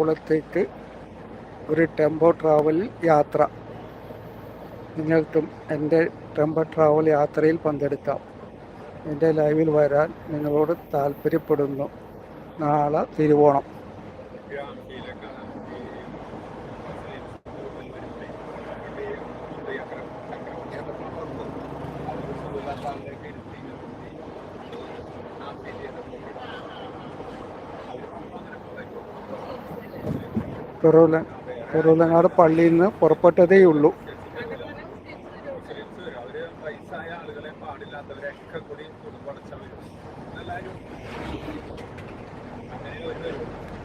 കുളത്തേക്ക് ഒരു tempo travel യാത്ര. നിങ്ങൾക്കും എന്റെ ടെമ്പോ ട്രാവൽ യാത്രയിൽ പങ്കെടുക്കാം. എന്റെ ലൈവിൽ വരാൻ നിങ്ങളോട് താല്പര്യപ്പെടുന്നു നാളെ തിരുവോണം. കുറവില കുറവിലങ്ങാട് പള്ളിയിൽ നിന്ന് പുറപ്പെട്ടതേ ഉള്ളൂ.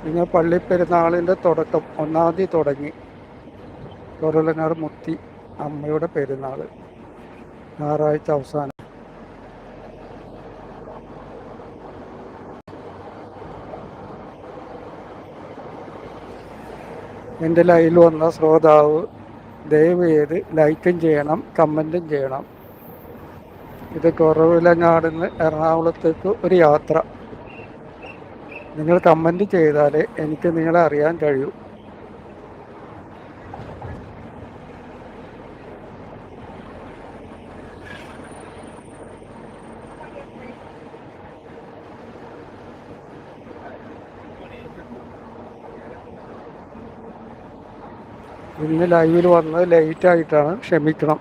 പിന്നെ പള്ളി പെരുന്നാളിന്റെ തുടക്കം ഒന്നാം തീയതി തുടങ്ങി. ചെറുവിലങ്ങാട് മുത്തി അമ്മയുടെ പെരുന്നാൾ ഞായറാഴ്ച അവസാനം. എന്റെ ലൈവിൽ വന്ന ശ്രോതാവ് ദയവ് ചെയ്ത് ലൈക്കും ചെയ്യണം കമന്റും ചെയ്യണം. ഇത് കുറവിലങ്ങാട് നിന്ന് എറണാകുളത്തേക്ക് ഒരു യാത്ര. നിങ്ങൾ കമന്റ് ചെയ്താലേ എനിക്ക് നിങ്ങളെ അറിയാൻ കഴിയൂ. ഇന്ന് ലൈവിൽ വന്നത് ലേറ്റ് ആയിട്ടാണ് ക്ഷമിക്കണം.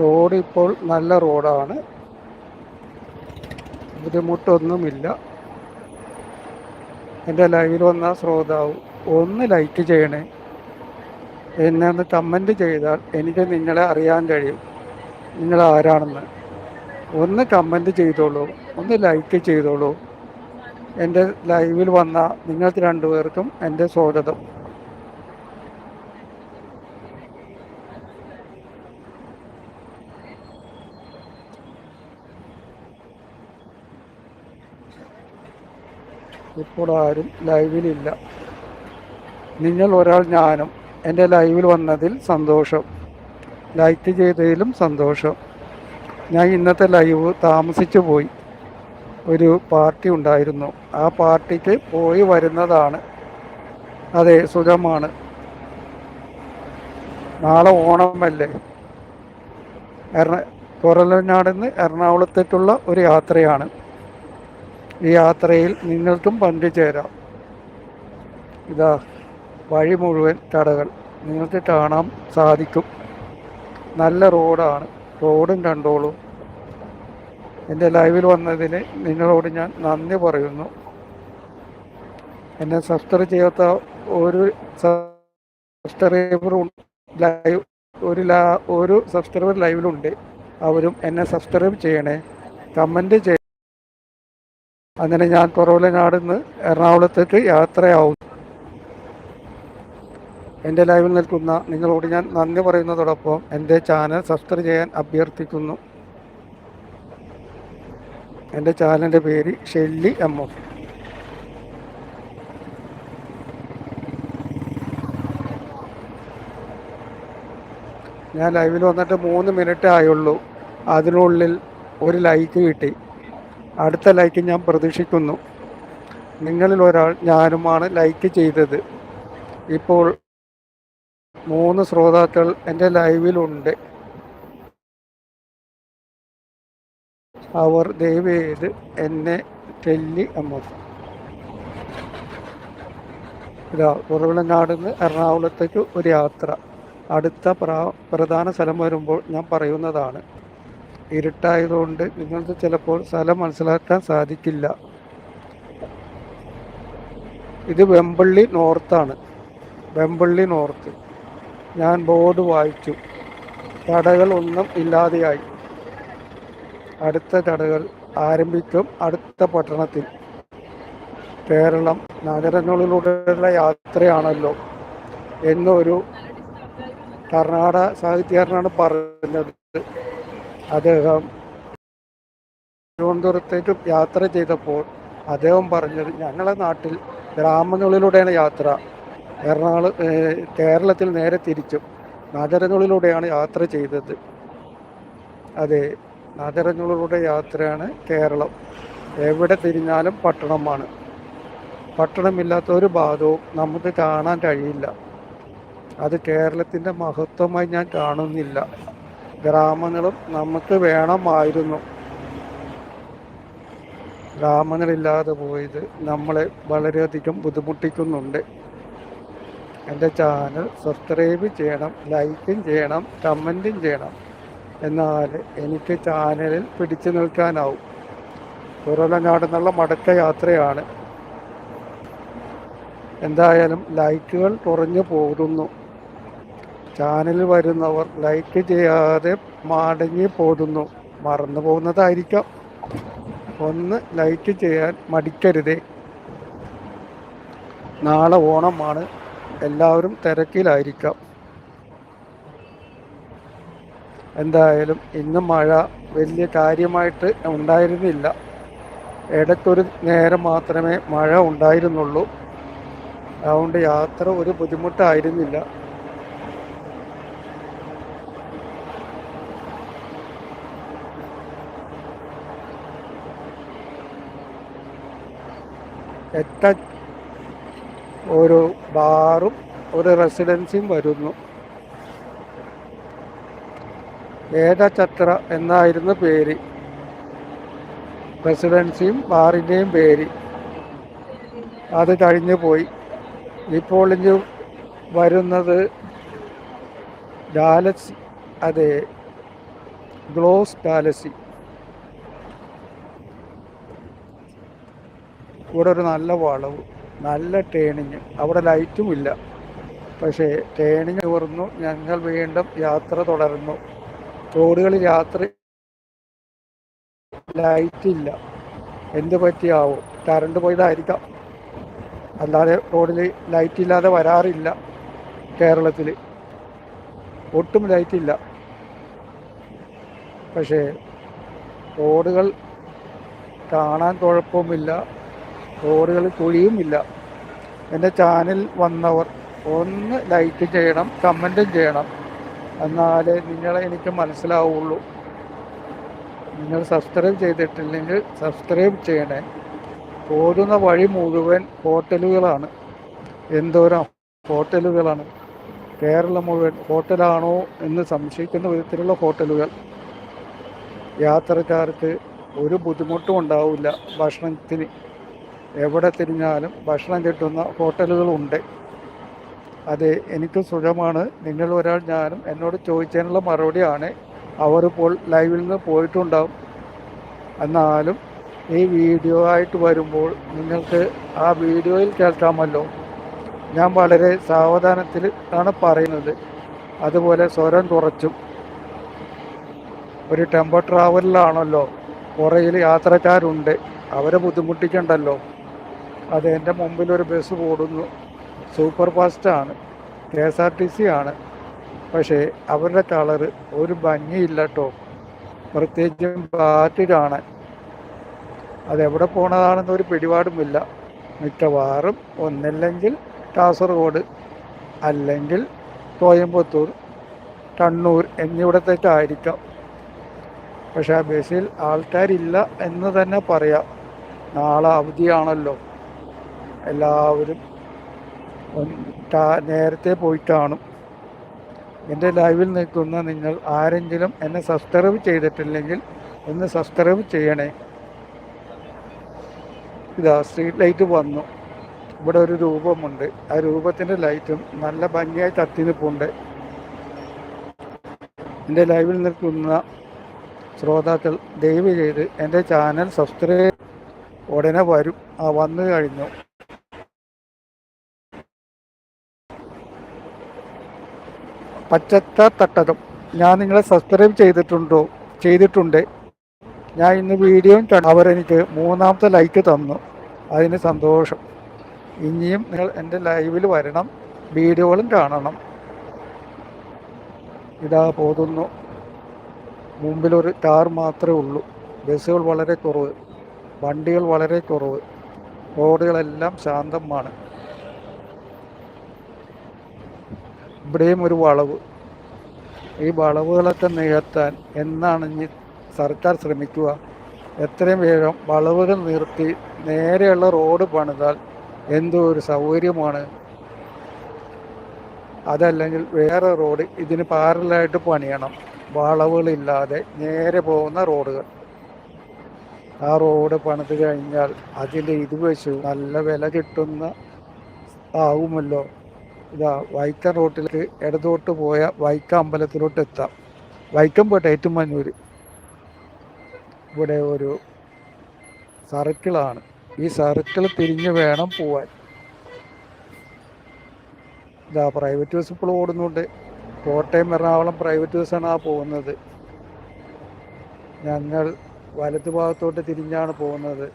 റോഡ് ഇപ്പോൾ നല്ല റോഡാണ്. ബുദ്ധിമുട്ടൊന്നുമില്ല. എന്റെ ലൈവിൽ വന്ന ശ്രോതാവ് ഒന്ന് ലൈക്ക് ചെയ്യണേ. എന്നെ ഒന്ന് കമന്റ് ചെയ്താൽ എനിക്ക് നിങ്ങളെ അറിയാൻ കഴിയും. നിങ്ങൾ ആരാണെന്ന്. ഒന്ന് കമന്റ് ചെയ്തോളൂ. ഒന്ന് ലൈക്ക് ചെയ്തോളൂ. എന്റെ ലൈവിൽ വന്ന നിങ്ങൾക്ക് രണ്ടുപേർക്കും എന്റെ സ്വാഗതം. ഇപ്പോൾ ആരും ലൈവിലില്ല നിങ്ങൾ ഒരാൾ ഞാനും. എന്റെ ലൈവിൽ വന്നതിൽ സന്തോഷം. ലൈക്ക് ചെയ്തതിലും സന്തോഷം. ഞാൻ ഇന്നത്തെ ലൈവ് താമസിച്ചു പോയി. ഒരു പാർട്ടി ഉണ്ടായിരുന്നു. ആ പാർട്ടിക്ക് പോയി വരുന്നതാണ്. അതെ സുഖമാണ്. നാളെ ഓണമല്ലേ? എറണ കുറലനാട് നിന്ന് എറണാകുളത്തേക്കുള്ള ഒരു യാത്രയാണ്. ഈ യാത്രയിൽ നിങ്ങൾക്കും പങ്കുചേരാം. ഇതാ. വഴി മുഴുവൻ കടകൾ നിങ്ങൾക്ക് കാണാൻ സാധിക്കും. നല്ല റോഡാണ്. റോഡും കണ്ടോളൂ. എന്റെ ലൈവിൽ വന്നതിന് നിങ്ങളോട് ഞാൻ നന്ദി പറയുന്നു. എന്നെ സബ്സ്ക്രൈബ് ചെയ്യാത്ത ഒരു സബ്സ്ക്രൈബർ ലൈവ് ഒരു ലാ ഒരു സബ്സ്ക്രൈബർ ലൈവിലുണ്ട്. അവരും എന്നെ സബ്സ്ക്രൈബ് ചെയ്യണേ. കമന്റ് ചെയ്യ. അങ്ങനെ ഞാൻ കുറവലനാട് നാടിന്ന് എറണാകുളത്തേക്ക് യാത്രയാവും എന്റെ ലൈവിൽ നിൽക്കുന്ന നിങ്ങളോട് ഞാൻ നന്ദി പറയുന്നതോടൊപ്പം എന്റെ ചാനൽ സബ്സ്ക്രൈബ് ചെയ്യാൻ അഭ്യർത്ഥിക്കുന്നു. എന്റെ ചാനലിന്റെ പേര് ഷെല്ലി എം എഫ് ഞാൻ ലൈവിൽ വന്നിട്ട് മൂന്ന് മിനിറ്റ് ആയുള്ളൂ. അതിനുള്ളിൽ ഒരു ലൈക്ക് കിട്ടി. അടുത്ത ലൈക്ക് ഞാൻ പ്രതീക്ഷിക്കുന്നു. നിങ്ങളിൽ ഒരാൾ ഞാനുമാണ് ലൈക്ക് ചെയ്തത്. ഇപ്പോൾ മൂന്ന് ശ്രോതാക്കൾ എന്റെ ലൈവിലുണ്ട്. അവർ ദയവ് ചെയ്ത് എന്നെ ടെല്ലി അമ്മ ഇതാ ഉറവിളനാട് നിന്ന് എറണാകുളത്തേക്ക് ഒരു യാത്ര. അടുത്ത പ്ര പ്രധാന സ്ഥലം വരുമ്പോൾ ഞാൻ പറയുന്നതാണ്. ഇരുട്ടായതുകൊണ്ട് നിങ്ങൾക്ക് ചിലപ്പോൾ സ്ഥലം മനസ്സിലാക്കാൻ സാധിക്കില്ല. ഇത് വെമ്പള്ളി നോർത്താണ്. വെമ്പള്ളി നോർത്ത്. ഞാൻ ബോർഡ് വായിച്ചു. കടകൾ ഒന്നും ഇല്ലാതെയായി. അടുത്ത കടകൾ ആരംഭിക്കും അടുത്ത പട്ടണത്തിൽ. കേരളം നഗരങ്ങളിലൂടെയുള്ള യാത്രയാണല്ലോ എന്നൊരു കർണാടക സാഹിത്യകാരനാണ് പറഞ്ഞത്. അദ്ദേഹം തിരുവനന്തപുരത്തേക്ക് യാത്ര ചെയ്തപ്പോൾ അദ്ദേഹം പറഞ്ഞത് ഞങ്ങളുടെ നാട്ടിൽ ഗ്രാമങ്ങളിലൂടെയാണ് യാത്ര. എറണാകുളം കേരളത്തിൽ നേരെ തിരിച്ചും. നഗരങ്ങളിലൂടെയാണ് യാത്ര ചെയ്തത്. അതെ നഗരങ്ങളിലൂടെ യാത്രയാണ് കേരളം. എവിടെ തിരിഞ്ഞാലും പട്ടണമാണ്. പട്ടണമില്ലാത്ത ഒരു ഭാഗവും നമുക്ക് കാണാൻ കഴിയില്ല. അത് കേരളത്തിന്റെ മഹത്വമായി ഞാൻ കാണുന്നില്ല. ഗ്രാമങ്ങളും നമുക്ക് വേണമായിരുന്നു. ഗ്രാമങ്ങളില്ലാതെ പോയത് നമ്മളെ വളരെയധികം ബുദ്ധിമുട്ടിക്കുന്നുണ്ട്. എന്റെ ചാനൽ സബ്സ്ക്രൈബ് ചെയ്യണം ലൈക്കും ചെയ്യണം കമന്റും ചെയ്യണം. എന്നാൽ എനിക്ക് ചാനലിൽ പിടിച്ചു നിൽക്കാനാവും. കുറവലങ്ങാട് എന്നുള്ള മടക്ക യാത്രയാണ്. എന്തായാലും ലൈക്കുകൾ കുറഞ്ഞു പോകുന്നു. ചാനൽ വരുന്നവർ ലൈക്ക് ചെയ്യാതെ മടങ്ങി പോകുന്നു. മറന്നു പോകുന്നതായിരിക്കാം. ഒന്ന് ലൈക്ക് ചെയ്യാൻ മടിക്കരുതേ. നാളെ ഓണമാണ്. എല്ലാവരും തിരക്കിലായിരിക്കാം. എന്തായാലും ഇന്ന് മഴ വലിയ കാര്യമായിട്ട് ഉണ്ടായിരുന്നില്ല. ഇടയ്ക്കൊരു നേരം മാത്രമേ മഴ ഉണ്ടായിരുന്നുള്ളൂ. അതുകൊണ്ട് യാത്ര ഒരു ബുദ്ധിമുട്ടായിരുന്നില്ല. എട്ട ഒരു ബാറും ഒരു റെസിഡൻസിയും വരുന്നു. ഏകചത്ര എന്നായിരുന്നു പേര്. റെസിഡൻസിയും ബാറിന്റെയും പേര്. അത് കഴിഞ്ഞു പോയി. ഇപ്പോൾ ഇനി വരുന്നത് ഡാലസി അതെ ഗ്ലോസ് ഡാലസി ഇവിടെ ഒരു നല്ല വളവ്. നല്ല ടേണിങ് അവിടെ ലൈറ്റും ഇല്ല. പക്ഷേ ടേണിങ് തുറന്നു ഞങ്ങൾ വീണ്ടും യാത്ര തുടർന്നു. റോഡുകളിൽ യാത്ര ലൈറ്റ് ഇല്ല. എന്ത് പറ്റിയാവും? കറണ്ട് പോയതായിരിക്കാം. അല്ലാതെ റോഡിൽ ലൈറ്റ് ഇല്ലാതെ വരാറില്ല കേരളത്തിൽ ഒട്ടും ലൈറ്റില്ല പക്ഷേ റോഡുകൾ കാണാൻ കുഴപ്പമില്ല. റോഡുകളിൽ കുഴിയുമില്ല എന്റെ ചാനൽ വന്നവർ ഒന്ന് ലൈക്ക് ചെയ്യണം കമന്റും ചെയ്യണം. എന്നാലേ നിങ്ങളെ എനിക്ക് മനസ്സിലാവുള്ളൂ. നിങ്ങൾ സബ്സ്ക്രൈബ് ചെയ്തിട്ടില്ലെങ്കിൽ സബ്സ്ക്രൈബ് ചെയ്യണേ. പോകുന്ന വഴി മുഴുവൻ ഹോട്ടലുകളാണ്. എന്തോരം ഹോട്ടലുകളാണ്. കേരളം മുഴുവൻ ഹോട്ടലാണോ എന്ന് സംശയിക്കുന്ന വിധത്തിലുള്ള ഹോട്ടലുകൾ. യാത്രക്കാർക്ക് ഒരു ബുദ്ധിമുട്ടും ഉണ്ടാവില്ല ഭക്ഷണത്തിന്. എവിടെ തിരിഞ്ഞാലും ഭക്ഷണം കിട്ടുന്ന ഹോട്ടലുകളുണ്ട്. അത് എനിക്ക് സുഖമാണ്. നിങ്ങൾ ഒരാൾ ഞാനും എന്നോട് ചോദിച്ചതിനുള്ള മറുപടിയാണ് അവർ ഇപ്പോൾ ലൈവിൽ നിന്ന് പോയിട്ടുണ്ടാവും. എന്നാലും ഈ വീഡിയോ ആയിട്ട് വരുമ്പോൾ നിങ്ങൾക്ക് ആ വീഡിയോയിൽ കേൾക്കാമല്ലോ. ഞാൻ വളരെ സാവധാനത്തിൽ ആണ് പറയുന്നത്. അതുപോലെ സ്വരം കുറച്ചും. ഒരു ടെമ്പോ ട്രാവലിലാണല്ലോ. പുറയിൽ യാത്രക്കാരുണ്ട്. അവരെ ബുദ്ധിമുട്ടിക്കണ്ടല്ലോ. അത് എന്റെ മുമ്പിൽ ഒരു ബസ് ഓടുന്നു. Super ഫാസ്റ്റാണ് K S R T C ആണ് പക്ഷേ അവരുടെ കളറ് ഒരു ഭംഗിയില്ല കേട്ടോ പ്രത്യേകിച്ചും ബാറ്റ് കാണാൻ അതെവിടെ പോണതാണെന്ന് ഒരു പിടിപാടുമില്ല. മിക്കവാറും ഒന്നില്ലെങ്കിൽ കാസർഗോഡ് അല്ലെങ്കിൽ കോയമ്പത്തൂർ കണ്ണൂർ എന്നിവിടത്തേക്കായിരിക്കാം. പക്ഷെ ആ ബസ്സിൽ ആൾക്കാരില്ല എന്ന് തന്നെ പറയാം. നാളെ അവധിയാണല്ലോ. എല്ലാവരും നേരത്തെ പോയിട്ടാണ് എന്റെ ലൈവിൽ നിൽക്കുന്ന നിങ്ങൾ ആരെങ്കിലും എന്നെ സബ്സ്ക്രൈബ് ചെയ്തിട്ടില്ലെങ്കിൽ ഒന്ന് സബ്സ്ക്രൈബ് ചെയ്യണേ. ഇതാ സ്ട്രീറ്റ് ലൈറ്റ് വന്നു. ഇവിടെ ഒരു രൂപമുണ്ട്. ആ രൂപത്തിന്റെ ലൈറ്റും നല്ല ഭംഗിയായി തത്തി നിൽപ്പുണ്ട്. എന്റെ ലൈവിൽ നിൽക്കുന്ന ശ്രോതാക്കൾ ദയവ് ചെയ്ത് എന്റെ ചാനൽ സബ്സ്ക്രൈബ് ഉടനെ വരും. ആ വന്നു കഴിഞ്ഞു. പച്ചത്ത തട്ടകം ഞാൻ നിങ്ങളെ സബ്സ്ക്രൈബ് ചെയ്തിട്ടുണ്ടോ? ചെയ്തിട്ടുണ്ട്. ഞാൻ ഇന്ന് കണ്ടു അവരെനിക്ക് മൂന്നാമത്തെ ലൈക്ക് തന്നു. അതിന് സന്തോഷം. ഇനിയും നിങ്ങൾ എന്റെ ലൈവിൽ വരണം. വീഡിയോകളും കാണണം. ഇതാ പോകുന്നു. മുമ്പിലൊരു കാർ മാത്രമേ ഉള്ളൂ. ബസ്സുകൾ വളരെ കുറവ്. വണ്ടികൾ വളരെ കുറവ്. റോഡുകളെല്ലാം ശാന്തമാണ്. ഇവിടെയും ഒരു വളവ്. ഈ വളവുകളൊക്കെ നികത്താൻ എന്നാണ് ഇനി സർക്കാർ ശ്രമിക്കുക? എത്രയും വേഗം വളവുകൾ നിർത്തി നേരെയുള്ള റോഡ് പണിതാൽ എന്തോ ഒരു സൗകര്യമാണ്. അതല്ലെങ്കിൽ വേറെ റോഡ് ഇതിന് പാരലായിട്ട് പണിയണം. വളവുകളില്ലാതെ നേരെ പോകുന്ന റോഡുകൾ. ആ റോഡ് പണിത് കഴിഞ്ഞാൽ അതിന്റെ വെച്ച് നല്ല വില കിട്ടുന്ന ആവുമല്ലോ. ഇതാ വൈക്കം റോട്ടിലേക്ക് ഇടതോട്ട് പോയ വൈക്കം അമ്പലത്തിലോട്ട് എത്താം. വൈക്കം പോട്ടെ ഏറ്റുമാനൂര് ഇവിടെ ഒരു സർക്കിളാണ്. ഈ സർക്കിൾ തിരിഞ്ഞ് വേണം പോവാൻ. ഇതാ പ്രൈവറ്റ് ബസ് ഇപ്പോൾ ഓടുന്നുണ്ട്. കോട്ടയം എറണാകുളം പ്രൈവറ്റ് ബസ്സാണ് ആ പോകുന്നത്. ഞങ്ങൾ വലതു ഭാഗത്തോട്ട് തിരിഞ്ഞാണ് പോകുന്നത്.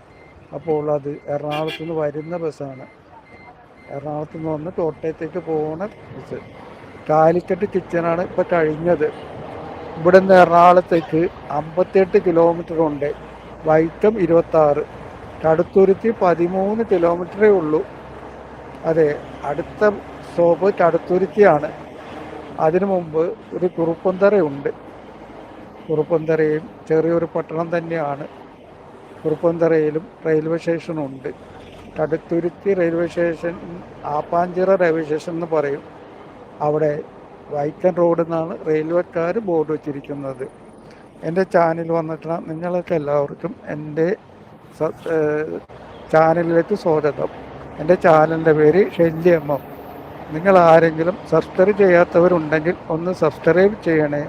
അപ്പോൾ അത് എറണാകുളത്ത് നിന്ന് വരുന്ന ബസ്സാണ് എറണാകുളത്ത് നിന്ന് വന്ന് കോട്ടയത്തേക്ക് പോകുന്ന ബസ് കാലിക്കറ്റ് കിച്ചനാണ് ഇപ്പോൾ കഴിഞ്ഞത്. ഇവിടെ നിന്ന് എറണാകുളത്തേക്ക് അമ്പത്തെട്ട് കിലോമീറ്റർ ഉണ്ട്. വൈക്കം ഇരുപത്തി ആറ് കടുത്തുരുത്തി പതിമൂന്ന് കിലോമീറ്ററേ ഉള്ളൂ. അതെ അടുത്ത സ്റ്റോപ്പ് കടുത്തുരുത്തിയാണ്. അതിനു മുമ്പ് ഒരു കുറുപ്പന്തറയുണ്ട് കുറുപ്പന്തറയും ചെറിയൊരു പട്ടണം തന്നെയാണ്. കുറുപ്പന്തറയിലും railway സ്റ്റേഷനുണ്ട്. Kaduthuruthy railway station Appanchira railway station എന്ന് പറയും. അവിടെ വൈക്കൻ റോഡ് എന്നാണ് റെയിൽവേക്കാർ ബോർഡ് വെച്ചിരിക്കുന്നത്. എന്റെ ചാനൽ വന്നിട്ടുള്ള നിങ്ങൾക്ക് എല്ലാവർക്കും എന്റെ ചാനലിലേക്ക് സ്വാഗതം. എന്റെ ചാനലിന്റെ പേര് ഷെല്ലി എം എം. നിങ്ങൾ ആരെങ്കിലും സബ്സ്ക്രൈബ് ചെയ്യാത്തവരുണ്ടെങ്കിൽ ഒന്ന് സബ്സ്ക്രൈബ് ചെയ്യണേ.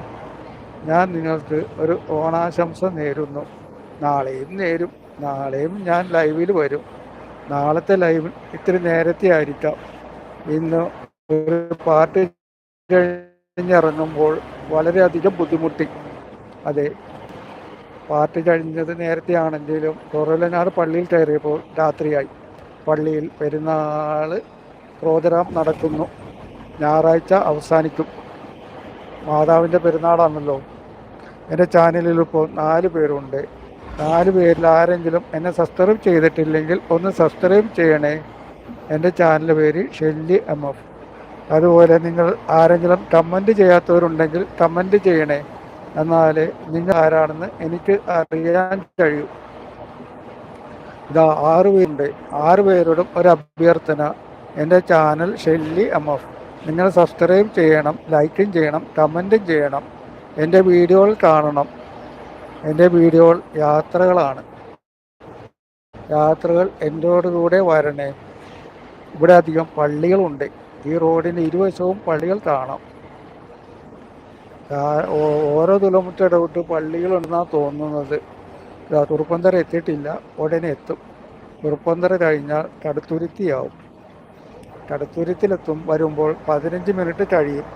ഞാൻ നിങ്ങൾക്ക് ഒരു ഓണാശംസ നേരുന്നു. നാളെയും നേരും. നാളെയും ഞാൻ ലൈവിൽ വരും. നാളത്തെ ലൈവ് ഇത്തിരി നേരത്തെ ആയിരിക്കാം. ഇന്ന് ഒരു പാർട്ടി കഴിഞ്ഞിറങ്ങുമ്പോൾ വളരെയധികം ബുദ്ധിമുട്ടി. അതെ പാർട്ടി കഴിഞ്ഞത് നേരത്തെ ആണെങ്കിലും പള്ളിയിൽ കയറിയപ്പോൾ രാത്രിയായി. പള്ളിയിൽ പെരുന്നാൾ പ്രോഗ്രാം നടക്കുന്നു. ഞായറാഴ്ച അവസാനിക്കും. മാതാവിന്റെ പെരുന്നാളാണല്ലോ. എന്റെ ചാനലിൽ ഇപ്പോൾ നാല് പേരുണ്ട്. നാല് പേരിൽ ആരെങ്കിലും എന്നെ സബ്സ്ക്രൈബ് ചെയ്തിട്ടില്ലെങ്കിൽ ഒന്ന് സബ്സ്ക്രൈബ് ചെയ്യണേ. എന്റെ ചാനൽ പേര് ഷെല്ലി എം എഫ് അതുപോലെ നിങ്ങൾ ആരെങ്കിലും കമന്റ് ചെയ്യാത്തവരുണ്ടെങ്കിൽ കമന്റ് ചെയ്യണേ. എന്നാൽ നിങ്ങൾ ആരാണെന്ന് എനിക്ക് അറിയാൻ കഴിയൂ. ഇതാ ആറ് പേരുണ്ട്. ആറ് പേരോടും ഒരു അഭ്യർത്ഥന. എന്റെ ചാനൽ ഷെല്ലി എം എഫ് നിങ്ങൾ സബ്സ്ക്രൈബ് ചെയ്യണം ലൈക്കും ചെയ്യണം കമന്റും ചെയ്യണം. എന്റെ വീഡിയോകൾ കാണണം. എന്റെ വീഡിയോ യാത്രകളാണ്. യാത്രകൾ എന്നോട് കൂടെ വരണേ. ഇവിടെ അധികം പള്ളികളുണ്ട്. ഈ റോഡിന് ഇരുവശവും പള്ളികൾ കാണാം. ഓരോ കിലോമീറ്റർ ഇടവിട്ട് പള്ളികളുണ്ടെന്നാണ് തോന്നുന്നത്. ഇതാ കുറുപ്പന്തര എത്തിയിട്ടില്ല. ഉടനെ എത്തും. തുറുപ്പന്തര കഴിഞ്ഞാൽ കടുത്തുരുത്തിയാവും. കടുത്തുരുത്തിലെത്തും. വരുമ്പോൾ പതിനഞ്ച് മിനിറ്റ് കഴിയും.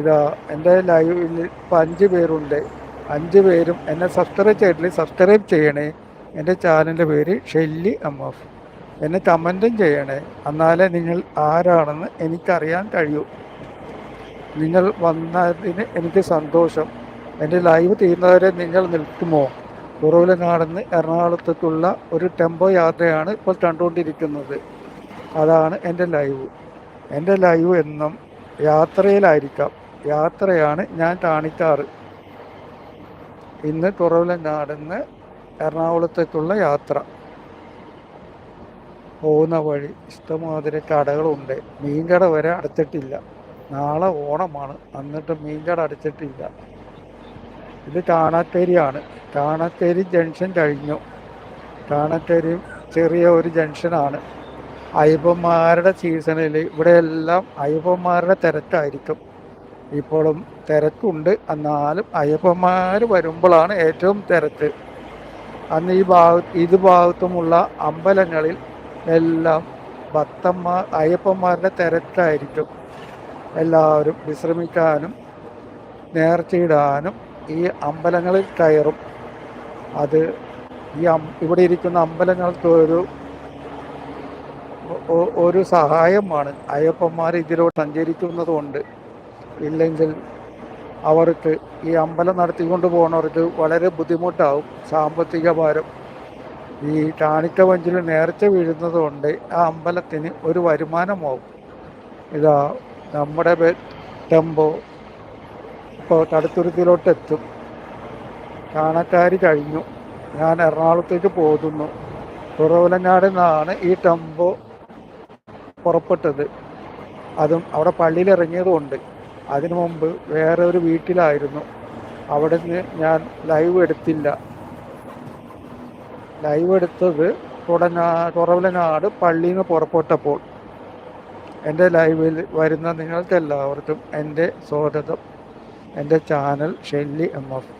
ഇതാ എന്റെ ലൈവിൽ ഇപ്പം അഞ്ച് പേരുണ്ട്. അഞ്ച് പേരും എന്നെ സബ്സ്ക്രൈബ് ചെയ്തിട്ടില്ല? സബ്സ്ക്രൈബ് ചെയ്യണേ. എന്റെ ചാനലിന്റെ പേര് ഷെല്ലി എഫ് എന്നെ കമന്റും ചെയ്യണേ. എന്നാലേ നിങ്ങൾ ആരാണെന്ന് എനിക്കറിയാൻ കഴിയൂ. നിങ്ങൾ വന്നതിന് എനിക്ക് സന്തോഷം. എന്റെ ലൈവ് തീരുന്നവരെ നിങ്ങൾ നിൽക്കുമോ? കുറവിലെ നാടെന്ന് എറണാകുളത്തേക്കുള്ള ഒരു ടെമ്പോ യാത്രയാണ് ഇപ്പോൾ കണ്ടുകൊണ്ടിരിക്കുന്നത്. അതാണ് എന്റെ ലൈവ് എന്റെ ലൈവ് എന്നും യാത്രയിലായിരിക്കാം. യാത്രയാണ് ഞാൻ കാണിക്കാറ്. ഇന്ന് തുറവിലങ്ങാടുന്ന് എറണാകുളത്തേക്കുള്ള യാത്ര. പോകുന്ന വഴി ഇഷ്ടമാതിരി കടകളുണ്ട്. മീൻകട വരെ അടച്ചിട്ടില്ല നാളെ ഓണമാണ്. എന്നിട്ട് മീൻകട അടച്ചിട്ടില്ല. ഇത് കാണാത്തേരിയാണ് കാണാത്തേരി ജംഗ്ഷൻ കഴിഞ്ഞു. കാണാത്തേരി ചെറിയ ഒരു ജംഗ്ഷനാണ്. അയ്യപ്പന്മാരുടെ സീസണിൽ ഇവിടെയെല്ലാം അയ്യപ്പന്മാരുടെ തിരക്കായിരിക്കും. ഇപ്പോഴും തിരക്കുണ്ട്. എന്നാലും അയ്യപ്പന്മാർ വരുമ്പോഴാണ് ഏറ്റവും തിരക്ക്. അന്ന് ഈ ഭാഗ ഇത് ഭാഗത്തുമുള്ള അമ്പലങ്ങളിൽ എല്ലാം ഭക്തന്മാർ അയ്യപ്പന്മാരുടെ തിരക്കായിരിക്കും. എല്ലാവരും വിശ്രമിക്കാനും നേർച്ചയിടാനും ഈ അമ്പലങ്ങളിൽ കയറും. അത് ഈ ഇവിടെ ഇരിക്കുന്ന അമ്പലങ്ങൾക്ക് ഒരു ഒരു സഹായമാണ്. അയ്യപ്പന്മാർ ഇതിലൂടെ സഞ്ചരിക്കുന്നത് കൊണ്ട് ഇല്ലെങ്കിൽ അവർക്ക് ഈ അമ്പലം നടത്തിക്കൊണ്ട് പോകുന്നവർക്ക് വളരെ ബുദ്ധിമുട്ടാവും. സാമ്പത്തിക ഭാരം. ഈ കാണിക്ക വഞ്ചിൽ നേർച്ച വീഴുന്നത് കൊണ്ട് ആ അമ്പലത്തിന് ഒരു വരുമാനമാവും. ഇതാ നമ്മുടെ ടെമ്പോ ഇപ്പോൾ തടുത്തുരുത്തിലോട്ട് എത്തും കാണക്കാരി കഴിഞ്ഞു. ഞാൻ എറണാകുളത്തേക്ക് പോകുന്നു. കുറവലങ്ങാട് നിന്നാണ് ഈ ടെമ്പോ പുറപ്പെട്ടത്. അതും അവിടെ പള്ളിയിൽ ഇറങ്ങിയതുകൊണ്ട്. അതിനു മുമ്പ് വേറെ ഒരു വീട്ടിലായിരുന്നു. അവിടെ നിന്ന് ഞാൻ ലൈവ് എടുത്തില്ല. ലൈവ് എടുത്തത് തുടനാ കുറവലങ്ങാട് പള്ളിയിൽ നിന്ന് പുറപ്പെട്ടപ്പോൾ. എന്റെ ലൈവിൽ വരുന്ന നിങ്ങൾക്ക് എല്ലാവർക്കും എന്റെ സ്വാഗതം. എന്റെ ചാനൽ ഷെല്ലി എം എഫ്.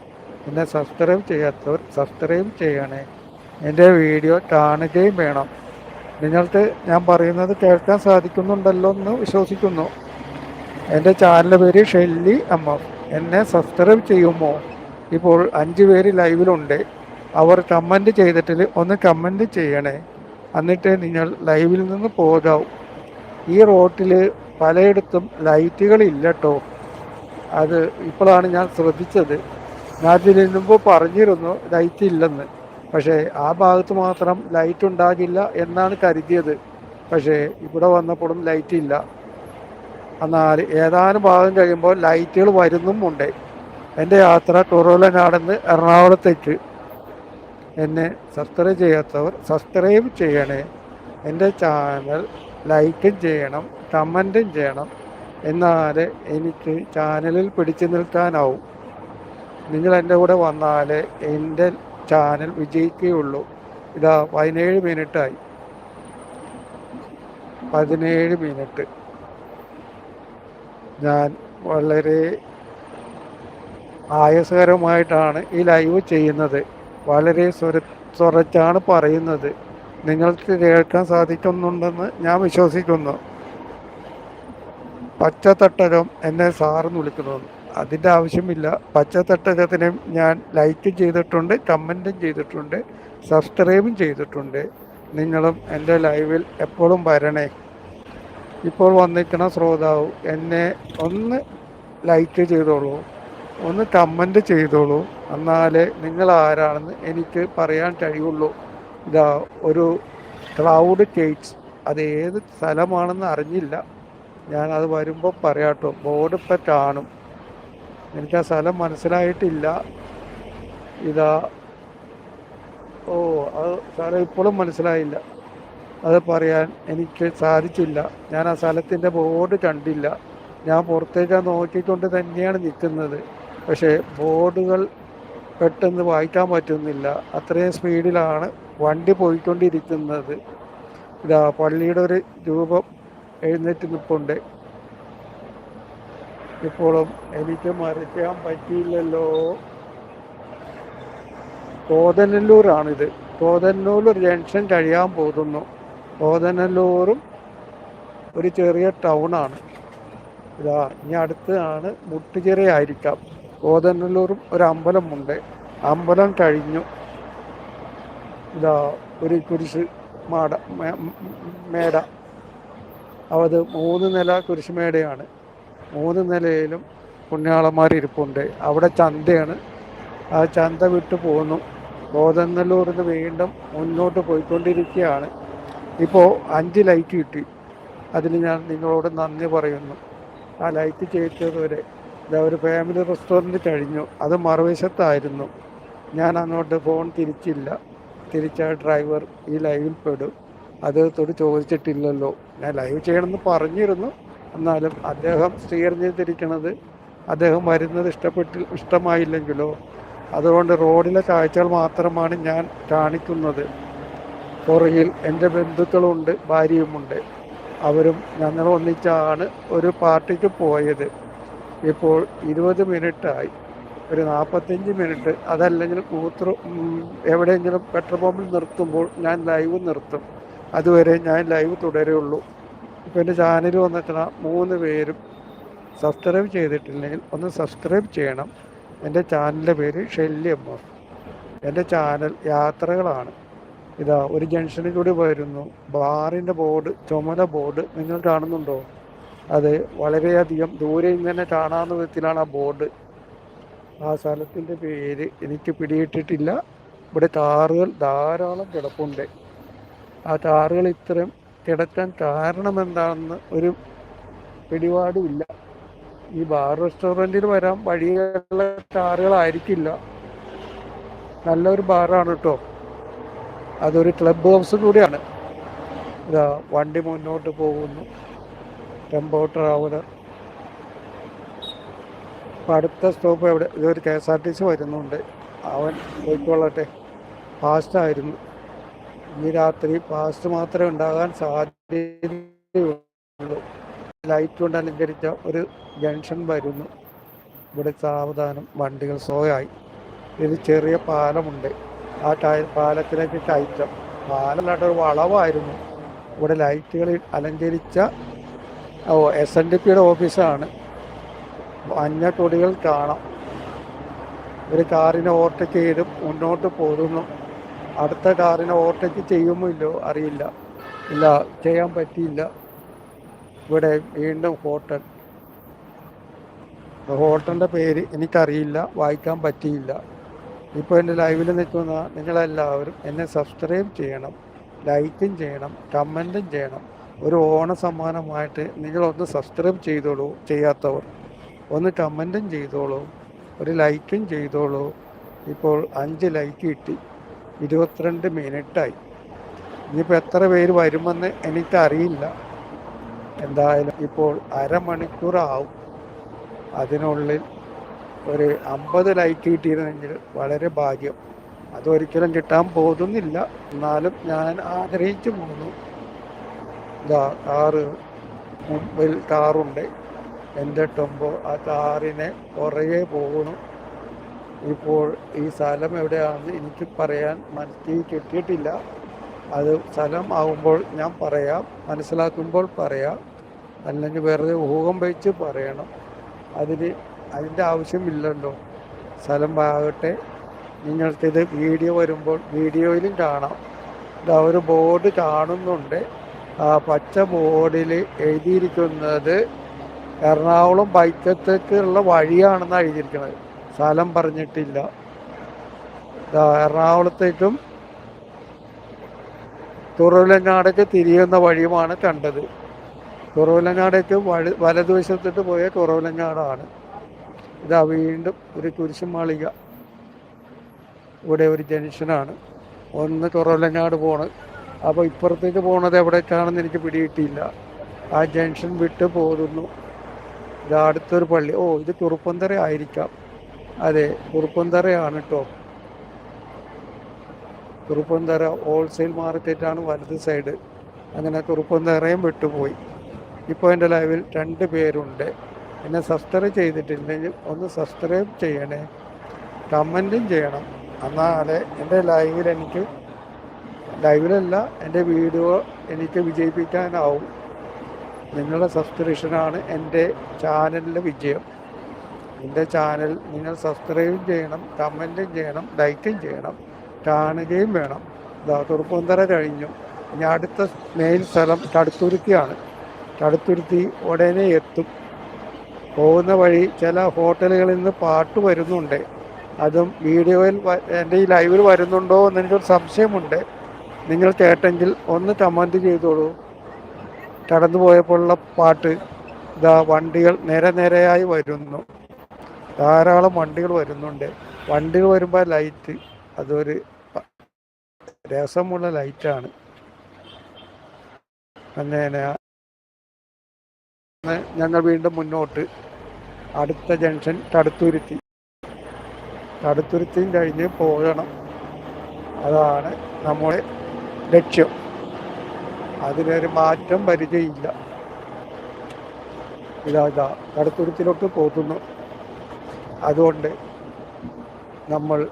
എന്നെ സബ്സ്ക്രൈബ് ചെയ്യാത്തവർ സബ്സ്ക്രൈബ് ചെയ്യണേ. എന്റെ വീഡിയോ കാണുകയും വേണം. നിങ്ങൾക്ക് ഞാൻ പറയുന്നത് കേൾക്കാൻ സാധിക്കുന്നുണ്ടല്ലോ എന്ന് വിശ്വസിക്കുന്നു. എന്റെ ചാനലിന്റെ പേര് ഷെല്ലി അമ്മ. എന്നെ സബ്സ്ക്രൈബ് ചെയ്യുമോ? ഇപ്പോൾ അഞ്ച് പേര് ലൈവിലുണ്ട്. അവർ കമന്റ് ചെയ്തിട്ടില്ല ഒന്ന് കമന്റ് ചെയ്യണേ. എന്നിട്ട് നിങ്ങൾ ലൈവിൽ നിന്ന് പോകാവും. ഈ റോട്ടിൽ പലയിടത്തും ലൈറ്റുകൾ ഇല്ല കേട്ടോ അത് ഇപ്പോഴാണ് ഞാൻ ശ്രദ്ധിച്ചത്. ഞാൻ ഇതിന് പറഞ്ഞിരുന്നു ലൈറ്റ് ഇല്ലെന്ന്. പക്ഷേ ആ ഭാഗത്ത് മാത്രം ലൈറ്റ് ഉണ്ടാകില്ല എന്നാണ് കരുതിയത്. പക്ഷേ ഇവിടെ വന്നപ്പോഴും ലൈറ്റ് ഇല്ല. എന്നാൽ ഏതാനും ഭാഗം കഴിയുമ്പോൾ ലൈറ്റുകൾ വരുന്നുമുണ്ട്. എന്റെ യാത്ര കുറവലനാടെന്ന് എറണാകുളത്തേക്ക്. എന്നെ സബ്സ്ക്രൈബ് ചെയ്യാത്തവർ സബ്സ്ക്രൈബ് ചെയ്യണേ. എന്റെ ചാനൽ ലൈക്കും ചെയ്യണം കമന്റും ചെയ്യണം. എന്നാൽ എനിക്ക് ചാനലിൽ പിടിച്ചു നിൽക്കാനാവും. നിങ്ങൾ എന്റെ കൂടെ വന്നാൽ എന്റെ ചാനൽ വിജയിക്കുകയുള്ളൂ. ഇതാ പതിനേഴ് മിനിറ്റായി പതിനേഴ് മിനിറ്റ് ഞാൻ വളരെ ആയസകരമായിട്ടാണ് ഈ ലൈവ് ചെയ്യുന്നത്. വളരെ സ്വര സ്വരച്ചാണ് പറയുന്നത്. നിങ്ങൾക്ക് കേൾക്കാൻ സാധിക്കുന്നുണ്ടെന്ന് ഞാൻ വിശ്വസിക്കുന്നു. പച്ചത്തട്ടകം എന്നെ സാറെന്ന് വിളിക്കുന്നു. അതിന്റെ ആവശ്യമില്ല. പച്ചത്തട്ടകത്തിനും ഞാൻ ലൈക്ക് ചെയ്തിട്ടുണ്ട് കമന്റും ചെയ്തിട്ടുണ്ട് സബ്സ്ക്രൈബും ചെയ്തിട്ടുണ്ട്. നിങ്ങളും എന്റെ ലൈവിൽ എപ്പോഴും വരണേ. ഇപ്പോൾ വന്നിരിക്കുന്ന ശ്രോതാവ് എന്നെ ഒന്ന് ലൈക്ക് ചെയ്തോളൂ. ഒന്ന് കമന്റ് ചെയ്തോളൂ. എന്നാലേ നിങ്ങൾ ആരാണെന്ന് എനിക്ക് പറയാൻ കഴിയുള്ളൂ. ഇതാ ഒരു ക്ലൗഡ് കേറ്റ്സ് അത് ഏത് സ്ഥലമാണെന്ന് അറിഞ്ഞില്ല. ഞാൻ അത് വരുമ്പോൾ പറയാട്ടോ. ബോർഡ് ഇപ്പം കാണും. എനിക്ക് ആ സ്ഥലം മനസ്സിലായിട്ടില്ല. ഇതാ ഓ അത് സ്ഥലം ഇപ്പോഴും മനസ്സിലായില്ല. അത് പറയാൻ എനിക്ക് സാധിച്ചില്ല. ഞാൻ ആ സ്ഥലത്തിന്റെ ബോർഡ് കണ്ടില്ല. ഞാൻ പുറത്തേക്ക് നോക്കിക്കൊണ്ട് തന്നെയാണ് നിൽക്കുന്നത്. പക്ഷേ ബോർഡുകൾ പെട്ടെന്ന് വായിക്കാൻ പറ്റുന്നില്ല. അത്രയും സ്പീഡിലാണ് വണ്ടി പോയിക്കൊണ്ടിരിക്കുന്നത്. ഇതാ പള്ളിയുടെ ഒരു രൂപം എഴുന്നേറ്റ് നിൽപ്പുണ്ട് ഇപ്പോഴും എനിക്ക് മറിക്കാൻ പറ്റിയില്ലല്ലോ. കോതനല്ലൂരാണിത്. ഒരു ജംഗ്ഷൻ കഴിയാൻ പോകുന്നു. കോതനല്ലൂറും ഒരു ചെറിയ ടൗണാണ് ഇതാ ഇനി അടുത്താണ് മുട്ടുചിറ ആയിരിക്കാം കോതനല്ലൂറും ഒരു അമ്പലമുണ്ട്. അമ്പലം കഴിഞ്ഞു. ഇതാ ഒരു കുരിശ് മാട മേട. അത് മൂന്ന് നില കുരിശുമേടയാണ് മൂന്ന് നിലയിലും പുണ്യാളന്മാർ ഇരിപ്പുണ്ട്. അവിടെ ചന്തയാണ്. ആ ചന്ത വിട്ടു പോകുന്നു കോതന്നല്ലൂരിൽ നിന്ന് വീണ്ടും മുന്നോട്ട് പോയിക്കൊണ്ടിരിക്കുകയാണ്. ഇപ്പോൾ അഞ്ച് ലൈറ്റ് കിട്ടി. അതിന് ഞാൻ നിങ്ങളോട് നന്ദി പറയുന്നു. ആ ലൈറ്റ് ചെയ്തതുവരെ ഇതാ ഒരു ഫാമിലി റെസ്റ്റോറന്റ് കഴിഞ്ഞു. അത് മറുവശത്തായിരുന്നു. ഞാൻ അങ്ങോട്ട് ഫോൺ തിരിച്ചില്ല. തിരിച്ച ഡ്രൈവർ ഈ ലൈവിൽ പെടും. അദ്ദേഹത്തോട് ചോദിച്ചിട്ടില്ലല്ലോ. ഞാൻ ലൈവ് ചെയ്യണമെന്ന് പറഞ്ഞിരുന്നു. എന്നാലും അദ്ദേഹം സ്റ്റിയറിംഗ് ചെയ്തിരിക്കുന്നത് അദ്ദേഹം വരുന്നത് ഇഷ്ടപ്പെട്ടി ഇഷ്ടമായില്ലെങ്കിലോ? അതുകൊണ്ട് റോഡിലെ കാഴ്ചകൾ മാത്രമാണ് ഞാൻ കാണിക്കുന്നത്. പുറകിൽ എന്റെ ബന്ധുക്കളുണ്ട് ഭാര്യയുമുണ്ട്. അവരും ഞങ്ങൾ ഒന്നിച്ചാണ് ഒരു പാർട്ടിക്ക് പോയത്. ഇപ്പോൾ ഇരുപത് മിനിറ്റായി. ഒരു നാൽപ്പത്തഞ്ച് മിനിറ്റ്. അതല്ലെങ്കിൽ കൂത്ര എവിടെയെങ്കിലും പെട്രോൾ പമ്പിൽ നിർത്തുമ്പോൾ ഞാൻ ലൈവ് നിർത്തും. അതുവരെ ഞാൻ ലൈവ് തുടരുള്ളൂ. ഇപ്പോൾ എന്റെ ചാനൽ വന്നിട്ടുള്ള മൂന്ന് പേരും സബ്സ്ക്രൈബ് ചെയ്തിട്ടില്ലെങ്കിൽ ഒന്ന് സബ്സ്ക്രൈബ് ചെയ്യണം. എന്റെ ചാനലിന്റെ പേര് ഷെല്ലി എം എഫ് എന്റെ ചാനൽ യാത്രകളാണ്. ഇതാ ഒരു ജംഗ്ഷനിൽ കൂടി വരുന്നു ബാറിന്റെ ബോർഡ് ചുമല ബോർഡ് നിങ്ങൾ കാണുന്നുണ്ടോ? അത് വളരെയധികം ദൂരെ ഇങ്ങനെ കാണാവുന്ന വിധത്തിലാണ് ആ ബോർഡ്. ആ സ്ഥലത്തിന്റെ പേര് എനിക്ക് പിടിയിട്ടിട്ടില്ല. ഇവിടെ കാറുകൾ ധാരാളം കിടപ്പുണ്ട്. ആ കാറുകൾ ഇത്രയും കിടക്കാൻ കാരണം എന്താണെന്ന് ഒരു പിടിപാടുമില്ല. ഈ ബാർ റെസ്റ്റോറന്റിൽ വരാൻ വഴിയുള്ള കാറുകളായിരിക്കില്ല നല്ലൊരു ബാറാണ് കേട്ടോ. അതൊരു ക്ലബ് ഹൗസ് കൂടിയാണ്. ഇതാ വണ്ടി മുന്നോട്ട് പോകുന്നു. ടെമ്പോ ട്രാവലർ ഇപ്പം അടുത്ത സ്റ്റോപ്പ് എവിടെ? ഇതൊരു K S R T C വരുന്നുണ്ട്. അവൻ പോയിക്കൊള്ളട്ടെ. ഫാസ്റ്റായിരുന്നു ഇനി രാത്രി ഫാസ്റ്റ് മാത്രമേ ഉണ്ടാകാൻ സാധ്യതയുള്ളൂ. ലൈറ്റ് കൊണ്ട് അലങ്കരിച്ച ഒരു ജംഗ്ഷൻ വരുന്നു. ഇവിടെ സാവധാനം വണ്ടികൾ സോയായി ഇതിൽ ചെറിയ പാലമുണ്ട്. ആ ടയർ പാലത്തിലേക്ക് കയറ്റം. പാലമല്ലാണ്ട് ഒരു വളവായിരുന്നു. ഇവിടെ ലൈറ്റുകൾ അലങ്കരിച്ച ഓ എസ് എൻ ഡി പിയുടെ ഓഫീസാണ്. മഞ്ഞ കൊടികൾ കാണാം. ഒരു കാറിനെ ഓവർടേക്ക് ചെയ്ത് മുന്നോട്ട് പോകുന്നു. അടുത്ത കാറിനെ ഓവർടേക്ക് ചെയ്യുമോ ഇല്ലോ അറിയില്ല. ഇല്ല ചെയ്യാൻ പറ്റിയില്ല. ഇവിടെ വീണ്ടും ഹോട്ടൽ. ഹോട്ടലിന്റെ പേര് എനിക്കറിയില്ല വായിക്കാൻ പറ്റിയില്ല. ഇപ്പോൾ എന്റെ ലൈവിൽ നിൽക്കുന്ന നിങ്ങളെല്ലാവരും എന്നെ സബ്സ്ക്രൈബ് ചെയ്യണം ലൈക്കും ചെയ്യണം കമന്റും ചെയ്യണം. ഒരു ഓണ സമ്മാനമായിട്ട് നിങ്ങളൊന്ന് സബ്സ്ക്രൈബ് ചെയ്തോളൂ ചെയ്യാത്തവർ. ഒന്ന് കമന്റും ചെയ്തോളൂ ഒരു ലൈക്കും ചെയ്തോളൂ. ഇപ്പോൾ അഞ്ച് ലൈക്ക് കിട്ടി ഇരുപത്തിരണ്ട് മിനിറ്റായി ഇനിയിപ്പോൾ എത്ര പേര് വരുമെന്ന് എനിക്കറിയില്ല. എന്തായാലും ഇപ്പോൾ അരമണിക്കൂറാവും അതിനുള്ളിൽ ഒരു അമ്പത് ലൈക്ക് കിട്ടിയിരുന്നെങ്കിൽ വളരെ ഭാഗ്യം. അതൊരിക്കലും കിട്ടാൻ പോകുന്നില്ല. എന്നാലും ഞാൻ ആഗ്രഹിച്ചു പോകുന്നു. ഇതാ കാറ് മുമ്പിൽ കാറുണ്ട് എന്റെ ടെമ്പോ ആ കാറിനെ പുറകെ പോകണം ഇപ്പോൾ ഈ സ്ഥലം എവിടെയാണെന്ന് എനിക്ക് പറയാൻ മനസ്സിൽ കിട്ടിയിട്ടില്ല. അത് സ്ഥലം ആകുമ്പോൾ ഞാൻ പറയാം. മനസ്സിലാക്കുമ്പോൾ പറയാം. അല്ലെങ്കിൽ വെറുതെ ഊഹം വെച്ച് പറയണം. അതിന് അതിന്റെ ആവശ്യമില്ലല്ലോ. സ്ഥലം ആകട്ടെ നിങ്ങൾക്കിത് വീഡിയോ വരുമ്പോൾ വീഡിയോയിലും കാണാം. ഇതാ ഒരു ബോർഡ് കാണുന്നുണ്ട്. ആ പച്ച ബോർഡിൽ എഴുതിയിരിക്കുന്നത് എറണാകുളം ബൈക്കത്തേക്കുള്ള വഴിയാണെന്നാണ് എഴുതിയിരിക്കുന്നത്. സ്ഥലം പറഞ്ഞിട്ടില്ല. എറണാകുളത്തേക്കും തുറവിലങ്ങാടേക്ക് തിരിയുന്ന വഴിയുമാണ് കണ്ടത്. തുറവിലങ്ങാടേക്ക് വഴി വലതുവശത്തിട്ട് പോയ കുറവിലങ്ങാടാണ് ഇതാ വീണ്ടും ഒരു കുരിശുമാളിക ഇവിടെ ഒരു ജംഗ്ഷനാണ് ഒന്ന് കുറവിലങ്ങാട് പോണ്. അപ്പോൾ ഇപ്പുറത്തേക്ക് പോണത് എവിടേക്കാണെന്ന് എനിക്ക് പിടികിട്ടിയില്ല. ആ ജംഗ്ഷൻ വിട്ട് പോകുന്നു ഇത് അടുത്തൊരു പള്ളി. ഓ ഇത് കുറുപ്പന്തറ ആയിരിക്കാം. അതെ തുറുപ്പന്തറയാണ് കേട്ടോ കുറുപ്പന്തറ ഹോൾസെയിൽ മാർക്കറ്റാണ് വലത് സൈഡ് അങ്ങനെ കുറുപ്പന്തറയും വിട്ടുപോയി. ഇപ്പോൾ എന്റെ ലൈവിൽ രണ്ട് പേരുണ്ട്. എന്നെ സബ്സ്ക്രൈബ് ചെയ്തിട്ടില്ലെങ്കിൽ ഒന്ന് സബ്സ്ക്രൈബ് ചെയ്യണേ. കമന്റും ചെയ്യണം. എന്നാലേ എന്റെ ലൈവിൽ എനിക്ക് ലൈവിലല്ല എന്റെ വീഡിയോ എനിക്ക് വിജയിപ്പിക്കാനാവും. നിങ്ങളുടെ സബ്സ്ക്രിപ്ഷനാണ് എന്റെ ചാനലിന്റെ വിജയം. എന്റെ ചാനൽ നിങ്ങൾ സബ്സ്ക്രൈബും ചെയ്യണം കമന്റും ചെയ്യണം ലൈക്കും ചെയ്യണം കാണുകയും വേണം. ഇതാ തുറപ്പുന്തറ കഴിഞ്ഞു. ഇനി അടുത്ത മെയിൻ സ്ഥലം കടുത്തുരുത്തിയാണ് കടുത്തുരുത്തി ഉടനെ എത്തും. പോകുന്ന വഴി ചില ഹോട്ടലുകളിൽ നിന്ന് പാട്ട് വരുന്നുണ്ട്. അതും വീഡിയോയിൽ എന്റെ ഈ ലൈവിൽ വരുന്നുണ്ടോ എന്ന് എനിക്കൊരു സംശയമുണ്ട്. നിങ്ങൾ കേട്ടെങ്കിൽ ഒന്ന് കമന്റ് ചെയ്തോളൂ. കടന്നു പോയപ്പോഴുള്ള പാട്ട് ഇതാ വണ്ടികൾ നേരെ നേരെയായി വരുന്നു. ധാരാളം വണ്ടികൾ വരുന്നുണ്ട്. വണ്ടികൾ വരുമ്പോൾ ലൈറ്റ് അതൊരു രസമുള്ള ലൈറ്റാണ്. അങ്ങനെ ഞങ്ങൾ വീണ്ടും മുന്നോട്ട്. അടുത്ത ജംഗ്ഷൻ തടുത്തുരുത്തി. തടുത്തുരുത്തിയും കഴിഞ്ഞ് പോകണം. അതാണ് നമ്മുടെ ലക്ഷ്യം. അതിനൊരു മാറ്റം വരികയില്ല. ഇതാ ഇതാ പോകുന്നു. അതുകൊണ്ട് നമ്മൾ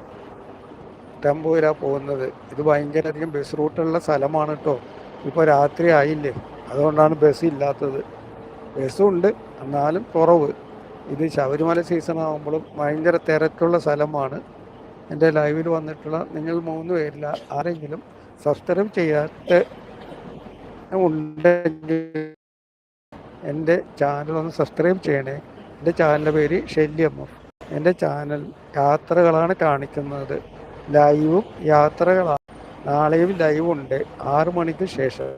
ടെമ്പൂര പോകുന്നത്. ഇത് ഭയങ്കരധികം ബസ് റൂട്ടുള്ള സ്ഥലമാണ് കേട്ടോ ഇപ്പോൾ രാത്രി ആയില്ലേ. അതുകൊണ്ടാണ് ബസ് ഇല്ലാത്തത്. ബസ്സുണ്ട് എന്നാലും കുറവ്. ഇത് ശബരിമല സീസൺ ആകുമ്പോഴും ഭയങ്കര തിരക്കുള്ള സ്ഥലമാണ്. എന്റെ ലൈവിൽ വന്നിട്ടുള്ള നിങ്ങൾ മൂന്ന് പേരിൽ ആരെങ്കിലും സബ്സ്ക്രൈബ് ചെയ്യാത്ത ഉണ്ടെങ്കിൽ എന്റെ ചാനൽ ഒന്ന് സബ്സ്ക്രൈബ് ചെയ്യണേ. എന്റെ ചാനലിന്റെ പേര് ഷെല്യമ്മ എന്റെ ചാനൽ യാത്രകളാണ് കാണിക്കുന്നത്. ലൈവും യാത്രകളാണ്. നാളെയും ലൈവ് ഉണ്ട്. ആറു മണിക്ക് ശേഷം.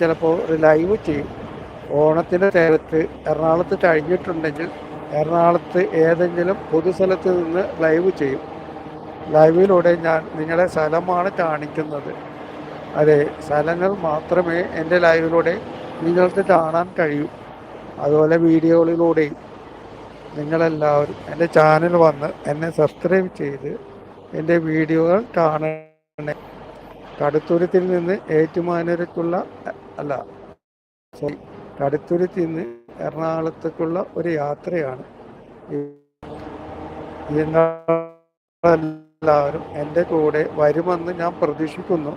ചിലപ്പോൾ ഒരു ലൈവ് ചെയ്യും. ഓണത്തിന്റെ നേരത്ത് എറണാകുളത്ത് കഴിഞ്ഞിട്ടുണ്ടെങ്കിൽ എറണാകുളത്ത് ഏതെങ്കിലും പൊതുസ്ഥലത്ത് നിന്ന് ലൈവ് ചെയ്യും. ലൈവിലൂടെ ഞാൻ നിങ്ങളെ സ്ഥലമാണ് കാണിക്കുന്നത്. അതെ സ്ഥലങ്ങൾ മാത്രമേ എന്റെ ലൈവിലൂടെ നിങ്ങൾക്ക് കാണാൻ കഴിയൂ. അതുപോലെ വീഡിയോകളിലൂടെയും നിങ്ങളെല്ലാവരും എന്റെ ചാനൽ വന്ന് എന്നെ സബ്സ്ക്രൈബ് ചെയ്ത് എന്റെ വീഡിയോകൾ കാണണേ. കടുത്തുരുത്തിൽ നിന്ന് ഏറ്റുമാനൂരേക്കുള്ള അല്ല സോറി കടുത്തുരുത്തിൽ നിന്ന് എറണാകുളത്തേക്കുള്ള ഒരു യാത്രയാണ്. എല്ലാവരും എന്റെ കൂടെ വരുമെന്ന് ഞാൻ പ്രതീക്ഷിക്കുന്നു.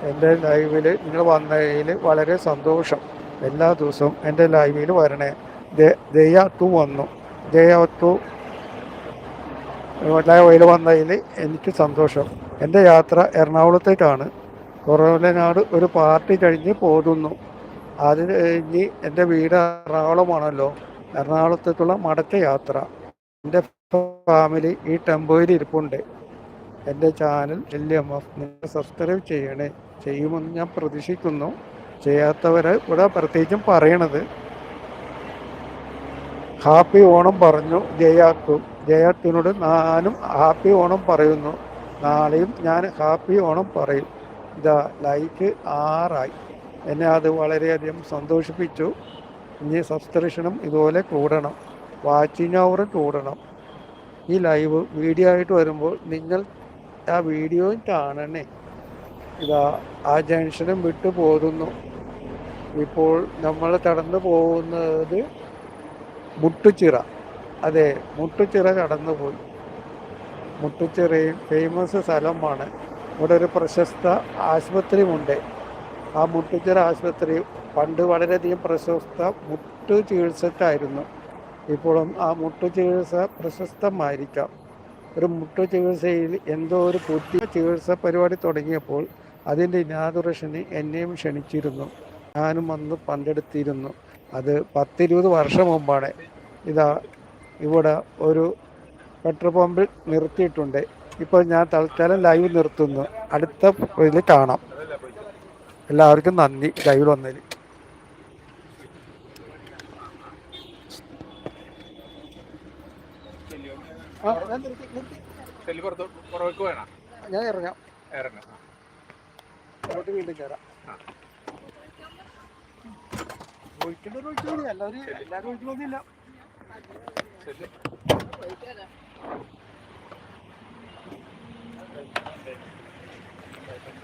എന്റെ ലൈവിൽ നിങ്ങൾ വന്നതിൽ വളരെ സന്തോഷം. എല്ലാ ദിവസവും എന്റെ ലൈവിൽ വരണേ. ദയാത്തു വന്നു. ദയാത്തു ലൈവിൽ വന്നതിൽ എനിക്ക് സന്തോഷം. എന്റെ യാത്ര എറണാകുളത്തേക്കാണ്. കുറവലനാട് ഒരു പാർട്ടി കഴിഞ്ഞ് പോകുന്നു അത് കഴിഞ്ഞ് എന്റെ വീട് എറണാകുളമാണല്ലോ. എറണാകുളത്തേക്കുള്ള മടക്ക യാത്ര. എന്റെ ഫാമിലി ഈ ടെമ്പോയിൽ ഇരിപ്പുണ്ട്. എന്റെ ചാനൽ എൽ എം എഫ് നിങ്ങൾ സബ്സ്ക്രൈബ് ചെയ്യണേ. ചെയ്യുമെന്ന് ഞാൻ പ്രതീക്ഷിക്കുന്നു. ചെയ്യാത്തവരെ ഇവിടെ പ്രത്യേകിച്ചും പറയണത്. ഹാപ്പി ഓണം പറഞ്ഞു ജയാക്കും. ജയാത്തിനോട് ഞാനും ഹാപ്പി ഓണം പറയുന്നു. നാളെയും ഞാൻ ഹാപ്പി ഓണം പറയും. ഇതാ ലൈക്ക് ആറായി. എന്നെ അത് വളരെയധികം സന്തോഷിപ്പിച്ചു. ഇനി സബ്സ്ക്രിപ്ഷനും ഇതുപോലെ കൂടണം. വാച്ചിങ് അവർ കൂടണം. ഈ ലൈവ് വീഡിയോ ആയിട്ട് വരുമ്പോൾ നിങ്ങൾ ആ വീഡിയോയും കാണണേ. ഇതാ ആ ജംഗ്ഷനും വിട്ടു പോരുന്നു ഇപ്പോൾ നമ്മൾ കടന്നു പോകുന്നത് മുട്ടുച്ചിറ അതെ മുട്ടുച്ചിറ കടന്നുപോയി. മുട്ടുച്ചിറയും ഫേമസ് സ്ഥലമാണ്. ഇവിടെ ഒരു പ്രശസ്ത ആശുപത്രിയുമുണ്ട്. ആ മുട്ടുചിറ ആശുപത്രി പണ്ട് വളരെയധികം പ്രശസ്ത മുട്ടു ചികിത്സക്കായിരുന്നു. ഇപ്പോഴും ആ മുട്ടു ചികിത്സ പ്രശസ്തമായിരിക്കാം. ഒരു മുട്ടു ചികിത്സയിൽ എന്തോ ഒരു പുതിയ ചികിത്സ പരിപാടി തുടങ്ങിയപ്പോൾ അതിന്റെ ഇനാദുറേഷന് എന്നെയും ക്ഷണിച്ചിരുന്നു. ഞാനും അന്ന് പങ്കെടുത്തിരുന്നു. അത് പത്തിരുപത് വർഷം മുമ്പാണ്. ഇതാ ഇവിടെ ഒരു പെട്രോൾ പമ്പിൽ നിർത്തിയിട്ടുണ്ട്. ഇപ്പോൾ ഞാൻ തൽക്കാലം ലൈവ് നിർത്തുന്നു. അടുത്ത ഇതിൽ കാണാം. എല്ലാവർക്കും നന്ദി. ലൈവിൽ വന്നതിൽ. ഞാൻ ഇറങ്ങാം. ഇറങ്ങാം. അങ്ങോട്ട് വീണ്ടും കയറാം ആ. ഒഴിക്കേണ്ടത് എല്ലാവരും എല്ലാവരും ഒഴിക്കണമെന്നില്ല Thank you.